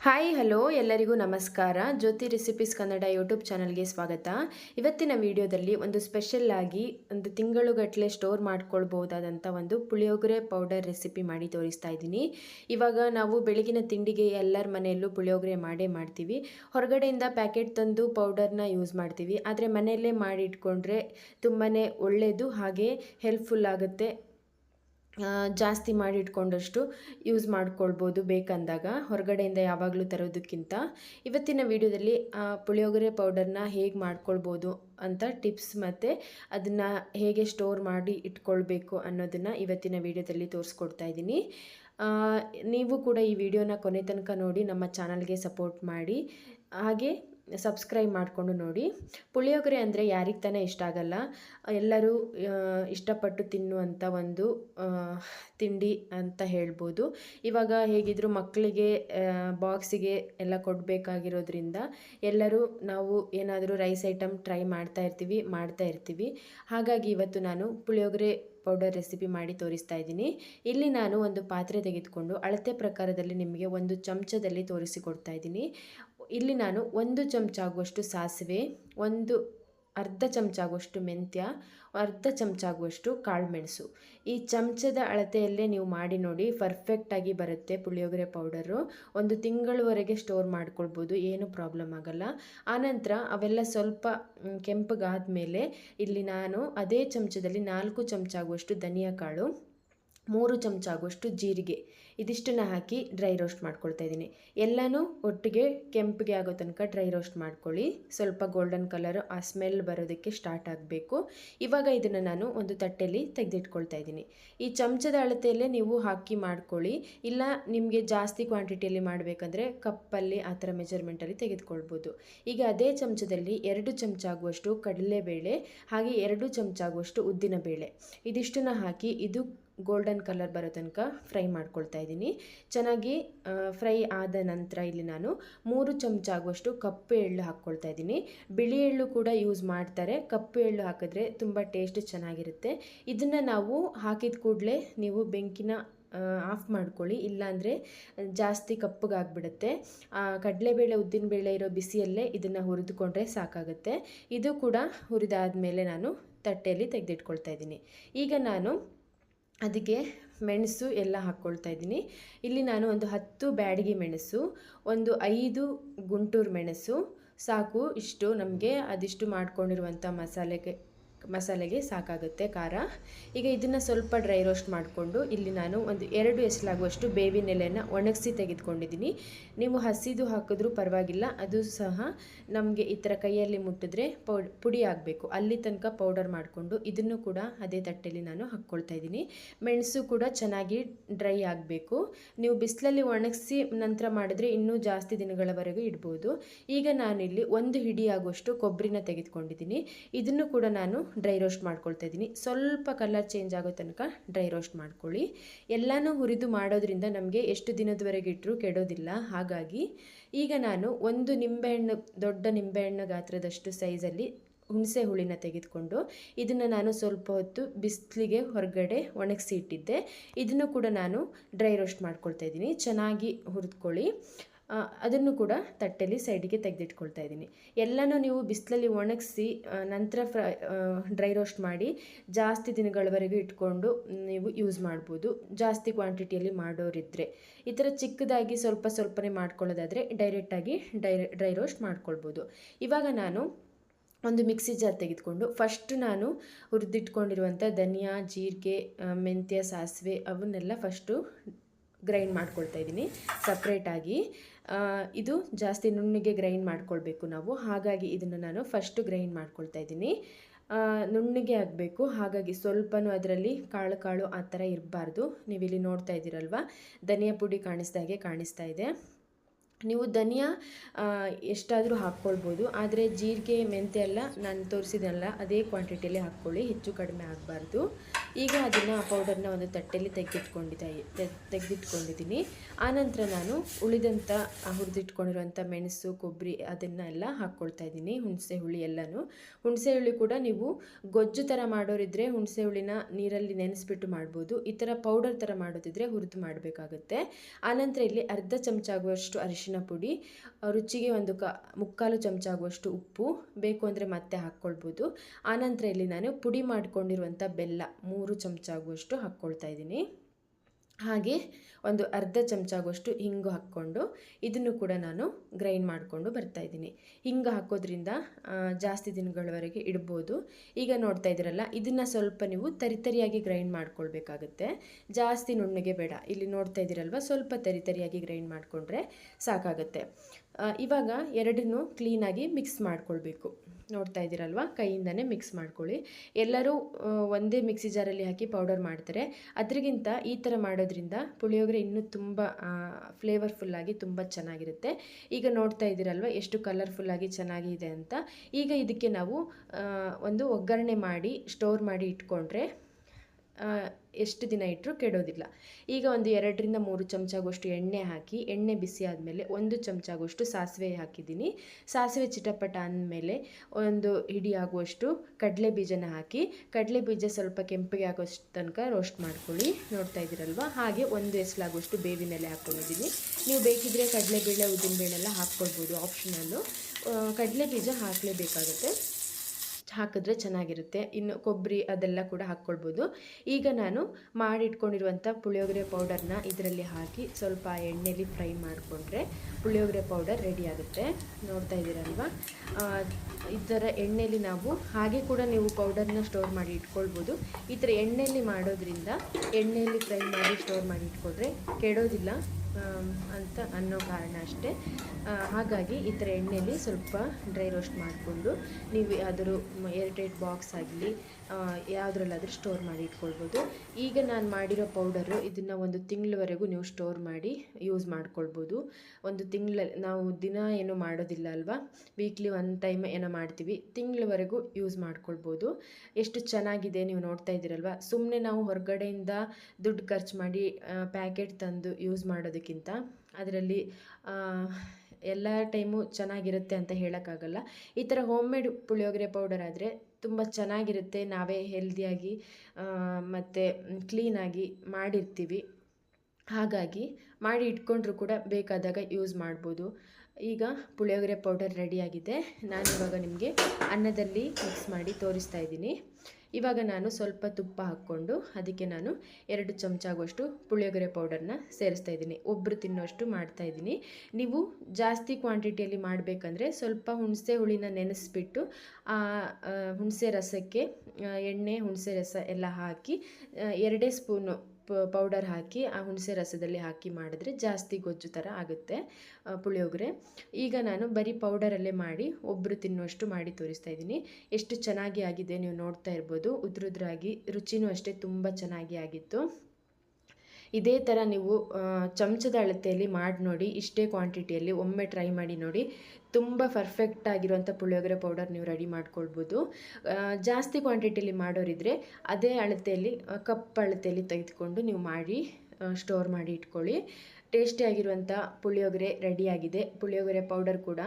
Hi, hello, ಎಲ್ಲರಿಗೂ ನಮಸ್ಕಾರ. ಜ್ಯೋತಿ recipes Kannada YouTube ಚಾನಲ್ಗೆ ಸ್ವಾಗತ. ಇವತ್ತಿನ ವಿಡಿಯೋದಲ್ಲಿ ಒಂದು ಸ್ಪೆಷಲ್ ಆಗಿ ಒಂದು ತಿಂಗಳುಗಟ್ಟಲೆ ಸ್ಟೋರ್ ಮಾಡ್ಕೊಳ್ಬೋದಾದಂಥ ಒಂದು ಪುಳಿಯೋಗರೆ ಪೌಡರ್ ರೆಸಿಪಿ ಮಾಡಿ ತೋರಿಸ್ತಾ ಇದ್ದೀನಿ. ಇವಾಗ ನಾವು ಬೆಳಗಿನ ತಿಂಡಿಗೆ ಎಲ್ಲರ ಮನೆಯಲ್ಲೂ ಪುಳಿಯೋಗರೆ ಮಾಡೇ ಮಾಡ್ತೀವಿ. ಹೊರಗಡೆಯಿಂದ ಪ್ಯಾಕೆಟ್ ತಂದು ಪೌಡರ್ನ ಯೂಸ್ ಮಾಡ್ತೀವಿ. ಆದರೆ ಮನೆಯಲ್ಲೇ ಮಾಡಿ ಇಟ್ಕೊಂಡ್ರೆ ತುಂಬಾ ಒಳ್ಳೆಯದು ಹಾಗೆ ಹೆಲ್ಪ್ಫುಲ್ ಆಗುತ್ತೆ. ಜಾಸ್ತಿ ಮಾಡಿಟ್ಕೊಂಡಷ್ಟು ಯೂಸ್ ಮಾಡ್ಕೊಳ್ಬೋದು ಬೇಕಂದಾಗ. ಹೊರಗಡೆಯಿಂದ ಯಾವಾಗಲೂ ತರೋದಕ್ಕಿಂತ. ಇವತ್ತಿನ ವಿಡಿಯೋದಲ್ಲಿ ಪುಳಿಯೋಗರೆ ಪೌಡರ್ನ ಹೇಗೆ ಮಾಡ್ಕೊಳ್ಬೋದು ಅಂತ ಟಿಪ್ಸ್ ಮತ್ತು ಅದನ್ನು ಹೇಗೆ ಸ್ಟೋರ್ ಮಾಡಿ ಇಟ್ಕೊಳ್ಬೇಕು ಅನ್ನೋದನ್ನು ಇವತ್ತಿನ ವಿಡಿಯೋದಲ್ಲಿ ತೋರಿಸ್ಕೊಡ್ತಾ ಇದ್ದೀನಿ. ನೀವು ಕೂಡ ಈ ವಿಡಿಯೋನ ಕೊನೆ ತನಕ ನೋಡಿ ನಮ್ಮ ಚಾನಲ್ಗೆ ಸಪೋರ್ಟ್ ಮಾಡಿ. ಹಾಗೆ ಸಬ್ಸ್ಕ್ರೈಬ್ ಮಾಡಿಕೊಂಡು ನೋಡಿ. ಪುಳಿಯೋಗರೆ ಅಂದರೆ ಯಾರಿಗೆ ತಾನೇ ಇಷ್ಟ ಆಗಲ್ಲ. ಎಲ್ಲರೂ ಇಷ್ಟಪಟ್ಟು ತಿನ್ನುವಂಥ ಒಂದು ತಿಂಡಿ ಅಂತ ಹೇಳ್ಬೋದು. ಇವಾಗ ಹೇಗಿದ್ರು ಮಕ್ಕಳಿಗೆ ಬಾಕ್ಸಿಗೆ ಎಲ್ಲ ಕೊಡಬೇಕಾಗಿರೋದ್ರಿಂದ ಎಲ್ಲರೂ ನಾವು ಏನಾದರೂ ರೈಸ್ ಐಟಮ್ ಟ್ರೈ ಮಾಡ್ತಾ ಇರ್ತೀವಿ ಮಾಡ್ತಾ ಇರ್ತೀವಿ. ಹಾಗಾಗಿ ಇವತ್ತು ನಾನು ಪುಳಿಯೋಗರೆ ಪೌಡರ್ ರೆಸಿಪಿ ಮಾಡಿ ತೋರಿಸ್ತಾ ಇದ್ದೀನಿ. ಇಲ್ಲಿ ನಾನು ಒಂದು ಪಾತ್ರೆ ತೆಗೆದುಕೊಂಡು ಅಳತೆ ಪ್ರಕಾರದಲ್ಲಿ ನಿಮಗೆ ಒಂದು ಚಮಚದಲ್ಲಿ ತೋರಿಸಿಕೊಡ್ತಾ ಇದ್ದೀನಿ. ಇಲ್ಲಿ ನಾನು ಒಂದು ಚಮಚ ಆಗುವಷ್ಟು ಸಾಸಿವೆ, ಒಂದು ಅರ್ಧ ಚಮಚ ಆಗುವಷ್ಟು ಮೆಂತ್ಯ, ಅರ್ಧ ಚಮಚ ಆಗುವಷ್ಟು ಕಾಳುಮೆಣಸು. ಈ ಚಮಚದ ಅಳತೆಯಲ್ಲೇ ನೀವು ಮಾಡಿ ನೋಡಿ ಪರ್ಫೆಕ್ಟಾಗಿ ಬರುತ್ತೆ ಪುಳಿಯೋಗರೆ ಪೌಡರು. ಒಂದು ತಿಂಗಳವರೆಗೆ ಸ್ಟೋರ್ ಮಾಡ್ಕೊಳ್ಬೋದು, ಏನು ಪ್ರಾಬ್ಲಮ್ ಆಗಲ್ಲ. ಆನಂತರ ಅವೆಲ್ಲ ಸ್ವಲ್ಪ ಕೆಂಪಗಾದ ಮೇಲೆ ಇಲ್ಲಿ ನಾನು ಅದೇ ಚಮಚದಲ್ಲಿ ನಾಲ್ಕು ಚಮಚ ಆಗುವಷ್ಟು ಧನಿಯಾ ಕಾಳು ಮೂರು ಚಮಚ ಆಗುವಷ್ಟು ಜೀರಿಗೆ. ಇದಿಷ್ಟನ್ನು ಹಾಕಿ ಡ್ರೈ ರೋಸ್ಟ್ ಮಾಡ್ಕೊಳ್ತಾ ಇದ್ದೀನಿ. ಎಲ್ಲನೂ ಒಟ್ಟಿಗೆ ಕೆಂಪಿಗೆ ಆಗೋ ತನಕ ಡ್ರೈ ರೋಸ್ಟ್ ಮಾಡ್ಕೊಳ್ಳಿ. ಸ್ವಲ್ಪ ಗೋಲ್ಡನ್ ಕಲರ್, ಆ ಸ್ಮೆಲ್ ಬರೋದಕ್ಕೆ ಸ್ಟಾರ್ಟ್ ಆಗಬೇಕು. ಇವಾಗ ಇದನ್ನು ನಾನು ಒಂದು ತಟ್ಟೆಯಲ್ಲಿ ತೆಗೆದಿಟ್ಕೊಳ್ತಾ ಇದ್ದೀನಿ. ಈ ಚಮಚದ ಅಳತೆಯಲ್ಲೇ ನೀವು ಹಾಕಿ ಮಾಡ್ಕೊಳ್ಳಿ. ಇಲ್ಲ ನಿಮಗೆ ಜಾಸ್ತಿ ಕ್ವಾಂಟಿಟಿಯಲ್ಲಿ ಮಾಡಬೇಕಂದ್ರೆ ಕಪ್ಪಲ್ಲಿ ಆ ಥರ ಮೆಜರ್ಮೆಂಟಲ್ಲಿ ತೆಗೆದುಕೊಳ್ಬೋದು. ಈಗ ಅದೇ ಚಮಚದಲ್ಲಿ ಎರಡು ಚಮಚ ಆಗುವಷ್ಟು ಕಡಲೆಬೇಳೆ, ಹಾಗೆ ಎರಡು ಚಮಚ ಆಗುವಷ್ಟು ಉದ್ದಿನ ಬೇಳೆ ಇದಿಷ್ಟನ್ನು ಹಾಕಿ ಇದು ಗೋಲ್ಡನ್ ಕಲರ್ ಬರೋ ತನಕ ಫ್ರೈ ಮಾಡ್ಕೊಳ್ತಾ ಇದ್ದೀನಿ. ಚೆನ್ನಾಗಿ ಫ್ರೈ ಆದ ನಂತರ ಇಲ್ಲಿ ನಾನು ಮೂರು ಚಮಚ ಆಗುವಷ್ಟು ಕಪ್ಪು ಎಳ್ಳು ಹಾಕ್ಕೊಳ್ತಾ ಇದ್ದೀನಿ. ಬಿಳಿ ಎಳ್ಳು ಕೂಡ ಯೂಸ್ ಮಾಡ್ತಾರೆ. ಕಪ್ಪು ಎಳ್ಳು ಹಾಕಿದ್ರೆ ತುಂಬ ಟೇಸ್ಟ್ ಚೆನ್ನಾಗಿರುತ್ತೆ. ಇದನ್ನು ನಾವು ಹಾಕಿದ ಕೂಡಲೇ ನೀವು ಬೆಂಕಿನ ಆಫ್ ಮಾಡ್ಕೊಳ್ಳಿ. ಇಲ್ಲಾಂದರೆ ಜಾಸ್ತಿ ಕಪ್ಪಗಾಗ್ಬಿಡುತ್ತೆ. ಕಡಲೆಬೇಳೆ, ಉದ್ದಿನಬೇಳೆ ಇರೋ ಬಿಸಿಯಲ್ಲೇ ಇದನ್ನು ಹುರಿದುಕೊಂಡ್ರೆ ಸಾಕಾಗುತ್ತೆ. ಇದು ಕೂಡ ಹುರಿದಾದ್ಮೇಲೆ ನಾನು ತಟ್ಟೆಯಲ್ಲಿ ತೆಗೆದಿಟ್ಕೊಳ್ತಾ ಇದ್ದೀನಿ. ಈಗ ನಾನು ಅದಕ್ಕೆ ಮೆಣಸು ಎಲ್ಲ ಹಾಕ್ಕೊಳ್ತಾ ಇದ್ದೀನಿ. ಇಲ್ಲಿ ನಾನು ಒಂದು ಹತ್ತು ಬ್ಯಾಡಗಿ ಮೆಣಸು, ಒಂದು ಐದು ಗುಂಟೂರು ಮೆಣಸು, ಸಾಕು ಇಷ್ಟು ನಮಗೆ, ಅದಿಷ್ಟು ಮಾಡ್ಕೊಂಡಿರುವಂಥ ಮಸಾಲೆಗೆ ಮಸಾಲೆಗೆ ಸಾಕಾಗುತ್ತೆ ಖಾರ. ಈಗ ಇದನ್ನು ಸ್ವಲ್ಪ ಡ್ರೈ ರೋಸ್ಟ್ ಮಾಡಿಕೊಂಡು ಇಲ್ಲಿ ನಾನು ಒಂದು ಎರಡು ಎಸಲಾಗುವಷ್ಟು ಬೇವಿನ ಎಲೆಯನ್ನು ಒಣಗಿಸಿ ತೆಗೆದುಕೊಂಡಿದ್ದೀನಿ. ನೀವು ಹಸಿದು ಹಾಕಿದ್ರೂ ಪರವಾಗಿಲ್ಲ, ಅದು ಸಹ ನಮಗೆ ಈ ಥರ ಕೈಯಲ್ಲಿ ಮುಟ್ಟಿದ್ರೆ ಪೌಡ್ ಪುಡಿ ಆಗಬೇಕು. ಅಲ್ಲಿ ತನಕ ಪೌಡರ್ ಮಾಡಿಕೊಂಡು ಇದನ್ನು ಕೂಡ ಅದೇ ತಟ್ಟೆಯಲ್ಲಿ ನಾನು ಹಾಕ್ಕೊಳ್ತಾ ಇದ್ದೀನಿ. ಮೆಣಸು ಕೂಡ ಚೆನ್ನಾಗಿ ಡ್ರೈ ಆಗಬೇಕು. ನೀವು ಬಿಸಿಲಲ್ಲಿ ಒಣಗಿಸಿ ನಂತರ ಮಾಡಿದ್ರೆ ಇನ್ನೂ ಜಾಸ್ತಿ ದಿನಗಳವರೆಗೂ ಇಡ್ಬೋದು. ಈಗ ನಾನಿಲ್ಲಿ ಒಂದು ಹಿಡಿಯಾಗುವಷ್ಟು ಕೊಬ್ಬರಿನ ತೆಗೆದುಕೊಂಡಿದ್ದೀನಿ. ಇದನ್ನು ಕೂಡ ನಾನು ಡ್ರೈ ರೋಸ್ಟ್ ಮಾಡ್ಕೊಳ್ತಾ ಇದ್ದೀನಿ. ಸ್ವಲ್ಪ ಕಲರ್ ಚೇಂಜ್ ಆಗೋ ತನಕ ಡ್ರೈ ರೋಸ್ಟ್ ಮಾಡ್ಕೊಳ್ಳಿ. ಎಲ್ಲನೂ ಹುರಿದು ಮಾಡೋದ್ರಿಂದ ನಮಗೆ ಎಷ್ಟು ದಿನದವರೆಗೆ ಇಟ್ಟರೂ ಕೆಡೋದಿಲ್ಲ. ಹಾಗಾಗಿ ಈಗ ನಾನು ಒಂದು ನಿಂಬೆಹಣ್ಣು, ದೊಡ್ಡ ನಿಂಬೆಹಣ್ಣು ಗಾತ್ರದಷ್ಟು ಸೈಜಲ್ಲಿ ಹುಣಸೆ ಹುಳಿನ ತೆಗೆದುಕೊಂಡು ಇದನ್ನು ನಾನು ಸ್ವಲ್ಪ ಹೊತ್ತು ಬಿಸಿಲಿಗೆ ಹೊರಗಡೆ ಒಣಗಿಸಿ ಇಟ್ಟಿದ್ದೆ. ಇದನ್ನು ಕೂಡ ನಾನು ಡ್ರೈ ರೋಸ್ಟ್ ಮಾಡ್ಕೊಳ್ತಾ ಇದ್ದೀನಿ. ಚೆನ್ನಾಗಿ ಹುರಿದ್ಕೊಳ್ಳಿ. ಅದನ್ನು ಕೂಡ ತಟ್ಟೆಲಿ ಸೈಡಿಗೆ ತೆಗೆದಿಟ್ಕೊಳ್ತಾ ಇದ್ದೀನಿ. ಎಲ್ಲನೂ ನೀವು ಬಿಸಿಲಲ್ಲಿ ಒಣಗಿಸಿ ನಂತರ ಡ್ರೈ ರೋಸ್ಟ್ ಮಾಡಿ ಜಾಸ್ತಿ ದಿನಗಳವರೆಗೂ ಇಟ್ಕೊಂಡು ನೀವು ಯೂಸ್ ಮಾಡ್ಬೋದು. ಜಾಸ್ತಿ ಕ್ವಾಂಟಿಟಿಯಲ್ಲಿ ಮಾಡೋರಿದ್ದರೆ ಈ ಥರ ಚಿಕ್ಕದಾಗಿ ಸ್ವಲ್ಪ ಸ್ವಲ್ಪನೇ ಮಾಡ್ಕೊಳ್ಳೋದಾದರೆ ಡೈರೆಕ್ಟಾಗಿ ಡೈ ಡ್ರೈ ರೋಸ್ಟ್ ಮಾಡ್ಕೊಳ್ಬೋದು. ಇವಾಗ ನಾನು ಒಂದು ಮಿಕ್ಸಿ ಜಾರ್ ತೆಗೆದುಕೊಂಡು ಫಸ್ಟ್ ನಾನು ಹುರಿದಿಟ್ಕೊಂಡಿರುವಂಥ ಧನಿಯಾ, ಜೀರಿಗೆ ಮೆಂತ್ಯ, ಸಾಸಿವೆ ಅವನ್ನೆಲ್ಲ ಫಸ್ಟು ಗ್ರೈಂಡ್ ಮಾಡ್ಕೊಳ್ತಾ ಇದ್ದೀನಿ. ಸಪ್ರೇಟಾಗಿ ಇದು ಜಾಸ್ತಿ ನುಣ್ಣಗೆ ಗ್ರೈಂಡ್ ಮಾಡ್ಕೊಳ್ಬೇಕು ನಾವು. ಹಾಗಾಗಿ ಇದನ್ನು ನಾನು ಫಸ್ಟು ಗ್ರೈಂಡ್ ಮಾಡ್ಕೊಳ್ತಾ ಇದ್ದೀನಿ. ನುಣ್ಣಗೆ ಆಗಬೇಕು. ಹಾಗಾಗಿ ಸ್ವಲ್ಪನೂ ಅದರಲ್ಲಿ ಕಾಳು ಕಾಳು ಆ ಥರ ಇರಬಾರ್ದು. ನೀವಿಲ್ಲಿ ನೋಡ್ತಾ ಇದ್ದೀರಲ್ವ? ಧನಿಯಾ ಪುಡಿ ಕಾಣಿಸ್ದಾಗೆ ಕಾಣಿಸ್ತಾ ಇದೆ. ನೀವು ಧನಿಯಾ ಎಷ್ಟಾದರೂ ಹಾಕ್ಕೊಳ್ಬೋದು. ಆದರೆ ಜೀರಿಗೆ, ಮೆಂತ್ಯ ಎಲ್ಲ ನಾನು ತೋರಿಸಿದಲ್ಲ ಅದೇ ಕ್ವಾಂಟಿಟಿಯಲ್ಲಿ ಹಾಕ್ಕೊಳ್ಳಿ, ಹೆಚ್ಚು ಕಡಿಮೆ ಆಗಬಾರ್ದು. ಈಗ ಅದನ್ನು ಆ ಪೌಡರ್ನ ಒಂದು ತಟ್ಟೆಯಲ್ಲಿ ತೆಗೆದಿಟ್ಕೊಂಡಿದ್ದೆ ತೆಗೆದಿಟ್ಕೊಂಡಿದ್ದೀನಿ. ಆನಂತರ ನಾನು ಉಳಿದಂಥ ಹುರಿದಿಟ್ಕೊಂಡಿರುವಂಥ ಮೆಣಸು ಕೊಬ್ಬರಿ ಅದನ್ನೆಲ್ಲ ಹಾಕ್ಕೊಳ್ತಾ ಇದ್ದೀನಿ, ಹುಣಸೆ ಹುಳಿ ಎಲ್ಲನೂ. ಹುಣಸೆ ಹುಳಿ ಕೂಡ ನೀವು ಗೊಜ್ಜು ಥರ ಮಾಡೋರಿದ್ರೆ ಹುಣಸೆ ಹುಳಿನ ನೀರಲ್ಲಿ ನೆನೆಸ್ಬಿಟ್ಟು ಮಾಡ್ಬೋದು. ಈ ಥರ ಪೌಡರ್ ಥರ ಮಾಡೋದಿದ್ರೆ ಹುರಿದು ಮಾಡಬೇಕಾಗುತ್ತೆ. ಆನಂತರ ಇಲ್ಲಿ ಅರ್ಧ ಚಮಚ ಆಗುವಷ್ಟು ಅರಿಶಿನ ಅರಿಶಿನ ಪುಡಿ ರುಚಿಗೆ ಒಂದು ಕ, ಮುಕ್ಕಾಲು ಚಮಚ ಆಗುವಷ್ಟು ಉಪ್ಪು ಬೇಕು ಅಂದರೆ ಮತ್ತೆ ಹಾಕ್ಕೊಳ್ಬೋದು. ಆನಂತರ ಇಲ್ಲಿ ನಾನು ಪುಡಿ ಮಾಡಿಕೊಂಡಿರುವಂಥ ಬೆಲ್ಲ ಮೂರು ಚಮಚ ಆಗುವಷ್ಟು ಹಾಕ್ಕೊಳ್ತಾ ಇದ್ದೀನಿ. ಹಾಗೆ ಒಂದು ಅರ್ಧ ಚಮಚ ಆಗುವಷ್ಟು ಹಿಂಗು ಹಾಕ್ಕೊಂಡು ಇದನ್ನು ಕೂಡ ನಾನು ಗ್ರೈಂಡ್ ಮಾಡಿಕೊಂಡು ಬರ್ತಾ ಇದ್ದೀನಿ. ಹಿಂಗು ಹಾಕೋದ್ರಿಂದ ಜಾಸ್ತಿ ದಿನಗಳವರೆಗೆ ಇಡ್ಬೋದು. ಈಗ ನೋಡ್ತಾ ಇದ್ದೀರಲ್ಲ, ಇದನ್ನು ಸ್ವಲ್ಪ ನೀವು ತರಿತರಿಯಾಗಿ ಗ್ರೈಂಡ್ ಮಾಡ್ಕೊಳ್ಬೇಕಾಗುತ್ತೆ. ಜಾಸ್ತಿ ನುಣ್ಣಗೆ ಬೇಡ. ಇಲ್ಲಿ ನೋಡ್ತಾ ಇದ್ದೀರಲ್ವ, ಸ್ವಲ್ಪ ತರಿತರಿಯಾಗಿ ಗ್ರೈಂಡ್ ಮಾಡಿಕೊಂಡ್ರೆ ಸಾಕಾಗುತ್ತೆ. ಇವಾಗ ಎರಡನ್ನೂ ಕ್ಲೀನಾಗಿ ಮಿಕ್ಸ್ ಮಾಡ್ಕೊಳ್ಬೇಕು. ನೋಡ್ತಾ ಇದ್ದೀರಲ್ವ? ಕೈಯಿಂದನೇ ಮಿಕ್ಸ್ ಮಾಡ್ಕೊಳ್ಳಿ. ಎಲ್ಲರೂ ಒಂದೇ ಮಿಕ್ಸಿ ಜಾರಲ್ಲಿ ಹಾಕಿ ಪೌಡರ್ ಮಾಡ್ತಾರೆ. ಅದರಿಗಿಂತ ಈ ಥರ ಮಾಡೋದ್ರಿಂದ ಪುಳಿಯೋಗರೆ ಇನ್ನೂ ತುಂಬ ಫ್ಲೇವರ್ಫುಲ್ಲಾಗಿ ತುಂಬ ಚೆನ್ನಾಗಿರುತ್ತೆ. ಈಗ ನೋಡ್ತಾ ಇದ್ದೀರಲ್ವ ಎಷ್ಟು ಕಲರ್ಫುಲ್ಲಾಗಿ ಚೆನ್ನಾಗಿದೆ ಅಂತ. ಈಗ ಇದಕ್ಕೆ ನಾವು ಒಂದು ಒಗ್ಗರಣೆ ಮಾಡಿ ಸ್ಟೋರ್ ಮಾಡಿ ಇಟ್ಕೊಂಡ್ರೆ ಎಷ್ಟು ದಿನ ಇಟ್ಟರೂ ಕೆಡೋದಿಲ್ಲ. ಈಗ ಒಂದು ಎರಡರಿಂದ ಮೂರು ಚಮಚ ಆಗುವಷ್ಟು ಎಣ್ಣೆ ಹಾಕಿ, ಎಣ್ಣೆ ಬಿಸಿ ಆದಮೇಲೆ ಒಂದು ಚಮಚ ಆಗುವಷ್ಟು ಸಾಸಿವೆ ಹಾಕಿದ್ದೀನಿ. ಸಾಸಿವೆ ಚಿಟಪಟ ಅಂದಮೇಲೆ ಒಂದು ಹಿಡಿ ಆಗುವಷ್ಟು ಕಡಲೆ ಬೀಜನ ಹಾಕಿ, ಕಡಲೆ ಬೀಜ ಸ್ವಲ್ಪ ಕೆಂಪಿಗೆ ಆಗೋಷ್ಟು ತನಕ ರೋಸ್ಟ್ ಮಾಡ್ಕೊಳ್ಳಿ. ನೋಡ್ತಾ ಇದ್ದೀರಲ್ವ? ಹಾಗೆ ಒಂದು ಎಸಲಾಗುವಷ್ಟು ಬೇವಿನೆಲೆ ಹಾಕ್ಕೊಂಡಿದ್ದೀನಿ ನೀವು ಬೇಕಿದ್ರೆ ಕಡಲೆಬೇಳೆ ಉದ್ದಿನಬೇಳೆ ಎಲ್ಲ ಹಾಕ್ಕೊಳ್ಬೋದು ಆಪ್ಷನಲ್ಲು ಕಡಲೆ ಬೀಜ ಹಾಕಲೇಬೇಕಾಗುತ್ತೆ. ಹಾಕಿದ್ರೆ ಚೆನ್ನಾಗಿರುತ್ತೆ. ಇನ್ನು ಕೊಬ್ಬರಿ ಅದೆಲ್ಲ ಕೂಡ ಹಾಕ್ಕೊಳ್ಬೋದು. ಈಗ ನಾನು ಮಾಡಿಟ್ಕೊಂಡಿರುವಂಥ ಪುಳಿಯೋಗರೆ ಪೌಡರ್ನ ಇದರಲ್ಲಿ ಹಾಕಿ ಸ್ವಲ್ಪ ಎಣ್ಣೆಲಿ ಫ್ರೈ ಮಾಡಿಕೊಂಡ್ರೆ ಪುಳಿಯೋಗರೆ ಪೌಡರ್ ರೆಡಿ ಆಗುತ್ತೆ. ನೋಡ್ತಾ ಇದ್ದೀರಲ್ವ? ಇದರ ಎಣ್ಣೆಲಿ ನಾವು ಹಾಗೆ ಕೂಡ ನೀವು ಪೌಡರ್ನ ಸ್ಟೋರ್ ಮಾಡಿ ಇಟ್ಕೊಳ್ಬೋದು. ಈ ಥರ ಎಣ್ಣೆಯಲ್ಲಿ ಮಾಡೋದ್ರಿಂದ ಎಣ್ಣೆಯಲ್ಲಿ ಫ್ರೈ ಮಾಡಿ ಸ್ಟೋರ್ ಮಾಡಿ ಇಟ್ಕೊಂಡ್ರೆ ಕೆಡೋದಿಲ್ಲ. ಅಂತ ಅನ್ನೋ ಕಾರಣ ಅಷ್ಟೇ. ಹಾಗಾಗಿ ಈ ಥರ ಎಣ್ಣೆಯಲ್ಲಿ ಸ್ವಲ್ಪ ಡ್ರೈ ರೋಸ್ಟ್ ಮಾಡಿಕೊಂಡು ನೀವು ಯಾವ್ದಾದ್ರು ಏರ್ಟೈಟ್ ಬಾಕ್ಸ್ ಆಗಲಿ ಯಾವುದ್ರಲ್ಲಾದರೂ ಸ್ಟೋರ್ ಮಾಡಿ ಇಟ್ಕೊಳ್ಬೋದು. ಈಗ ನಾನು ಮಾಡಿರೋ ಪೌಡರು ಇದನ್ನು ಒಂದು ತಿಂಗಳವರೆಗೂ ನೀವು ಸ್ಟೋರ್ ಮಾಡಿ ಯೂಸ್ ಮಾಡ್ಕೊಳ್ಬೋದು. ಒಂದು ತಿಂಗಳ, ನಾವು ದಿನ ಏನು ಮಾಡೋದಿಲ್ಲ ಅಲ್ವಾ? ವೀಕ್ಲಿ ಒನ್ ಟೈಮ್ ಏನೋ ಮಾಡ್ತೀವಿ, ತಿಂಗಳವರೆಗೂ ಯೂಸ್ ಮಾಡ್ಕೊಳ್ಬೋದು. ಎಷ್ಟು ಚೆನ್ನಾಗಿದೆ ನೀವು ನೋಡ್ತಾ ಇದ್ದೀರಲ್ವ? ಸುಮ್ಮನೆ ನಾವು ಹೊರಗಡೆಯಿಂದ ದುಡ್ಡು ಖರ್ಚು ಮಾಡಿ ಪ್ಯಾಕೆಟ್ ತಂದು ಯೂಸ್ ಮಾಡೋದಕ್ಕಿಂತ ಅದರಲ್ಲಿ ಎಲ್ಲ ಟೈಮು ಚೆನ್ನಾಗಿರುತ್ತೆ ಅಂತ ಹೇಳೋಕ್ಕಾಗಲ್ಲ. ಈ ಥರ ಹೋಮ್ ಮೇಡ್ ಪುಳಿಯೋಗರೆ ಪೌಡರ್ ಆದರೆ ತುಂಬ ಚೆನ್ನಾಗಿರುತ್ತೆ. ನಾವೇ ಹೆಲ್ದಿಯಾಗಿ ಮತ್ತು ಕ್ಲೀನಾಗಿ ಮಾಡಿರ್ತೀವಿ. ಹಾಗಾಗಿ ಮಾಡಿ ಇಟ್ಕೊಂಡ್ರೂ ಕೂಡ ಬೇಕಾದಾಗ ಯೂಸ್ ಮಾಡ್ಬೋದು. ಈಗ ಪುಳಿಯೋಗರೆ ಪೌಡರ್ ರೆಡಿಯಾಗಿದೆ ನಾನು ಇವಾಗ ನಿಮಗೆ ಅನ್ನದಲ್ಲಿ ಮಿಕ್ಸ್ ಮಾಡಿ ತೋರಿಸ್ತಾ ಇದ್ದೀನಿ. ಇವಾಗ ನಾನು ಸ್ವಲ್ಪ ತುಪ್ಪ ಹಾಕ್ಕೊಂಡು ಅದಕ್ಕೆ ನಾನು ಎರಡು ಚಮಚ ಆಗುವಷ್ಟು ಪುಳಿಯೋಗರೆ ಪೌಡರ್ನ ಸೇರಿಸ್ತಾ ಇದ್ದೀನಿ. ಒಬ್ಬರು ತಿನ್ನೋಷ್ಟು ಮಾಡ್ತಾ ಇದ್ದೀನಿ. ನೀವು ಜಾಸ್ತಿ ಕ್ವಾಂಟಿಟಿಯಲ್ಲಿ ಮಾಡಬೇಕಂದ್ರೆ ಸ್ವಲ್ಪ ಹುಣಸೆ ಹುಳಿನ ನೆನೆಸ್ಬಿಟ್ಟು, ಆ ಹುಣಸೆ ರಸಕ್ಕೆ ಎಣ್ಣೆ, ಹುಣಸೆ ರಸ ಎಲ್ಲ ಹಾಕಿ ಎರಡೇ ಸ್ಪೂನು ಪೌಡರ್ ಹಾಕಿ, ಆ ಹುಣಸೆ ರಸದಲ್ಲಿ ಹಾಕಿ ಮಾಡಿದ್ರೆ ಜಾಸ್ತಿ ಗೊಜ್ಜು ಥರ ಆಗುತ್ತೆ ಪುಳಿಯೋಗರೆ. ಈಗ ನಾನು ಬರೀ ಪೌಡರಲ್ಲೇ ಮಾಡಿ ಒಬ್ಬರು ತಿನ್ನುವಷ್ಟು ಮಾಡಿ ತೋರಿಸ್ತಾ ಇದ್ದೀನಿ. ಎಷ್ಟು ಚೆನ್ನಾಗಿ ಆಗಿದೆ ನೀವು ನೋಡ್ತಾ ಇರ್ಬೋದು. ಉದ್ರುದ್ರಾಗಿ, ರುಚಿನೂ ಅಷ್ಟೇ ತುಂಬ ಚೆನ್ನಾಗಿ ಆಗಿತ್ತು. ಇದೇ ಥರ ನೀವು ಚಮಚದ ಅಳತೆಯಲ್ಲಿ ಮಾಡಿ ನೋಡಿ, ಇಷ್ಟೇ ಕ್ವಾಂಟಿಟಿಯಲ್ಲಿ ಒಮ್ಮೆ ಟ್ರೈ ಮಾಡಿ ನೋಡಿ, ತುಂಬ ಪರ್ಫೆಕ್ಟ್ ಆಗಿರುವಂಥ ಪುಳಿಯೋಗರೆ ಪೌಡರ್ ನೀವು ರೆಡಿ ಮಾಡ್ಕೊಳ್ಬೋದು. ಜಾಸ್ತಿ ಕ್ವಾಂಟಿಟಿಯಲ್ಲಿ ಮಾಡೋರಿದ್ರೆ ಅದೇ ಅಳತೆಯಲ್ಲಿ ಕಪ್ ಅಳತೆಯಲ್ಲಿ ತೆಗೆದುಕೊಂಡು ನೀವು ಮಾಡಿ ಸ್ಟೋರ್ ಮಾಡಿ ಇಟ್ಕೊಳ್ಳಿ. ಟೇಸ್ಟಿಯಾಗಿರುವಂಥ ಪುಳಿಯೋಗರೆ ರೆಡಿಯಾಗಿದೆ ಪುಳಿಯೋಗರೆ ಪೌಡರ್ ಕೂಡ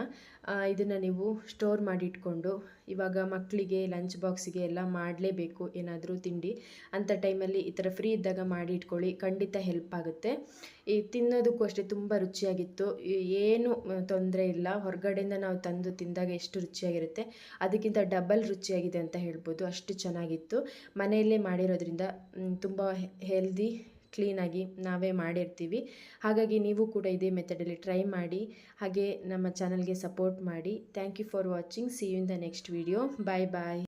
ಇದನ್ನು ನೀವು ಸ್ಟೋರ್ ಮಾಡಿ ಇಟ್ಕೊಂಡು, ಇವಾಗ ಮಕ್ಕಳಿಗೆ ಲಂಚ್ ಬಾಕ್ಸಿಗೆ ಎಲ್ಲ ಮಾಡಲೇಬೇಕು, ಏನಾದರೂ ತಿಂಡಿ. ಅಂಥ ಟೈಮಲ್ಲಿ ಈ ಥರ ಫ್ರೀ ಇದ್ದಾಗ ಮಾಡಿ ಇಟ್ಕೊಳ್ಳಿ, ಖಂಡಿತ ಹೆಲ್ಪ್ ಆಗುತ್ತೆ. ಈ ತಿನ್ನೋದಕ್ಕೂ ಅಷ್ಟೇ ತುಂಬ ರುಚಿಯಾಗಿತ್ತು. ಏನು ತೊಂದರೆ ಇಲ್ಲ, ಹೊರಗಡೆಯಿಂದ ನಾವು ತಂದು ತಿಂದಾಗ ಎಷ್ಟು ರುಚಿಯಾಗಿರುತ್ತೆ, ಅದಕ್ಕಿಂತ ಡಬಲ್ ರುಚಿಯಾಗಿದೆ ಅಂತ ಹೇಳ್ಬೋದು. ಅಷ್ಟು ಚೆನ್ನಾಗಿತ್ತು. ಮನೆಯಲ್ಲೇ ಮಾಡಿರೋದ್ರಿಂದ ತುಂಬ ಹೆಲ್ದಿ ಕ್ಲೀನಾಗಿ ನಾವೇ ಮಾಡಿರ್ತೀವಿ. ಹಾಗಾಗಿ ನೀವು ಕೂಡ ಇದೇ ಮೆಥಡಲ್ಲಿ ಟ್ರೈ ಮಾಡಿ, ಹಾಗೆ ನಮ್ಮ ಚಾನಲ್ಗೆ ಸಪೋರ್ಟ್ ಮಾಡಿ. Thank you for watching see you in the next video bye bye